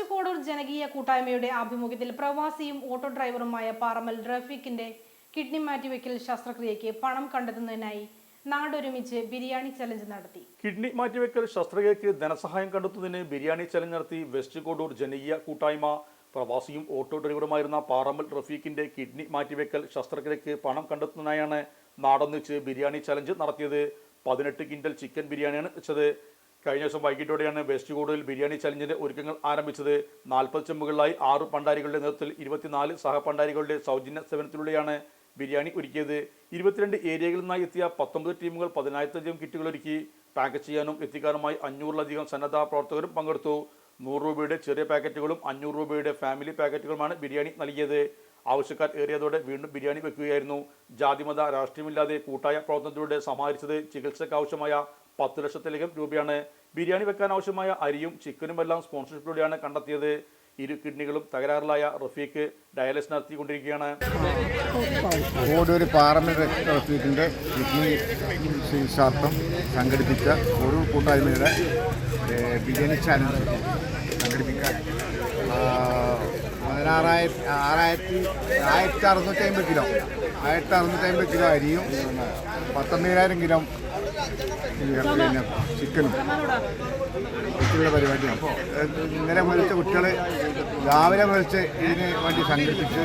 West Kodur ജനകീയ കൂട്ടായ്മയുടെ ആഭിമുഖ്യത്തിൽ പ്രവാസിയും ഓട്ടോ ഡ്രൈവറുമായ പാറമൽ റഫീഖിന്റെ കിഡ്നി മാറ്റിവെക്കൽ ശസ്ത്രക്രിയയ്ക്ക് പണം കണ്ടെത്തുന്നതിനായി നാടൊരുമിച്ച് ബിരിയാണി ചലഞ്ച് നടത്തി. കിഡ്നി മാറ്റിവെക്കൽ ശസ്ത്രക്രിയയ്ക്ക് ധനസഹായം കണ്ടെത്തുന്നതിന് ബിരിയാണി ചലഞ്ച് നടത്തി വെസ്റ്റ് കോടൂർ ജനകീയ കൂട്ടായ്മ. പ്രവാസിയും ഓട്ടോ ഡ്രൈവറുമായിരുന്ന പാറമൽ റഫീഖിന്റെ കിഡ്നി മാറ്റിവെക്കൽ ശസ്ത്രക്രിയയ്ക്ക് പണം കണ്ടെത്തുന്നതിനായാണ് നാടൊന്നിച്ച് ബിരിയാണി ചലഞ്ച് നടത്തിയത്. പതിനെട്ട് കിൻഡൽ ചിക്കൻ ബിരിയാണിയാണ് വെച്ചത്. കഴിഞ്ഞ ദിവസം വൈകിട്ടോടെയാണ് വെസ്റ്റ് കൂടുതൽ ബിരിയാണി ചലഞ്ചിന്റെ ഒരുക്കങ്ങൾ ആരംഭിച്ചത്. നാൽപ്പത് ചെമ്പുകളിലായി ആറ് പണ്ടാരികളുടെ നേതൃത്വത്തിൽ ഇരുപത്തിനാല് സഹപണ്ടാരികളുടെ സൗജന്യ സേവനത്തിലൂടെയാണ് ബിരിയാണി ഒരുക്കിയത്. ഇരുപത്തിരണ്ട് ഏരിയകളിൽ നിന്നായി എത്തിയ പത്തൊമ്പത് ടീമുകൾ പതിനായിരത്തധികം കിറ്റുകൾ ഒരുക്കി. പാക്ക് ചെയ്യാനും എത്തിക്കാനുമായി അഞ്ഞൂറിലധികം സന്നദ്ധ പ്രവർത്തകരും പങ്കെടുത്തു. നൂറ് രൂപയുടെ ചെറിയ പാക്കറ്റുകളും അഞ്ഞൂറ് രൂപയുടെ ഫാമിലി പാക്കറ്റുകളുമാണ് ബിരിയാണി നൽകിയത്. ആവശ്യക്കാർ ഏറിയതോടെ വീണ്ടും ബിരിയാണി വെക്കുകയായിരുന്നു. ജാതിമത രാഷ്ട്രീയമില്ലാതെ കൂട്ടായ പ്രവർത്തനത്തിലൂടെ സമാഹരിച്ചത് ചികിത്സയ്ക്ക് ആവശ്യമായ പത്ത് ലക്ഷത്തിലധികം രൂപയാണ് ബിരിയാണി വെക്കാൻ ആവശ്യമായ അരിയും ചിക്കനും ചിക്കനുമെല്ലാം സ്പോൺസർഷിപ്പിലൂടെയാണ് കണ്ടെത്തിയത്. ഇരു കിഡ്നികളും തകരാറിലായ റഫീഖ് ഡയാലിസ് നടത്തിക്കൊണ്ടിരിക്കുകയാണ്. പാറമൽ റഫീഖിന്റെ കിഡ്നി സംഘടിപ്പിച്ച ഒരു കൂട്ടായ്മയുടെ ആയിരത്തി അറുന്നൂറ്റി അമ്പത് കിലോ. ആയിരത്തി അറുന്നൂറ്റി അമ്പത് കിലോ അരിയും പത്തൊമ്പതിനായിരം കിലോ പിന്നെ ചിക്കനും കുട്ടികളുടെ പരിപാടിയാണ്. അപ്പോൾ ഇന്നലെ മുതലത്തെ കുട്ടികൾ രാവിലെ മുതൽച്ച് ഇതിന് വേണ്ടി സംഘടിപ്പിച്ച്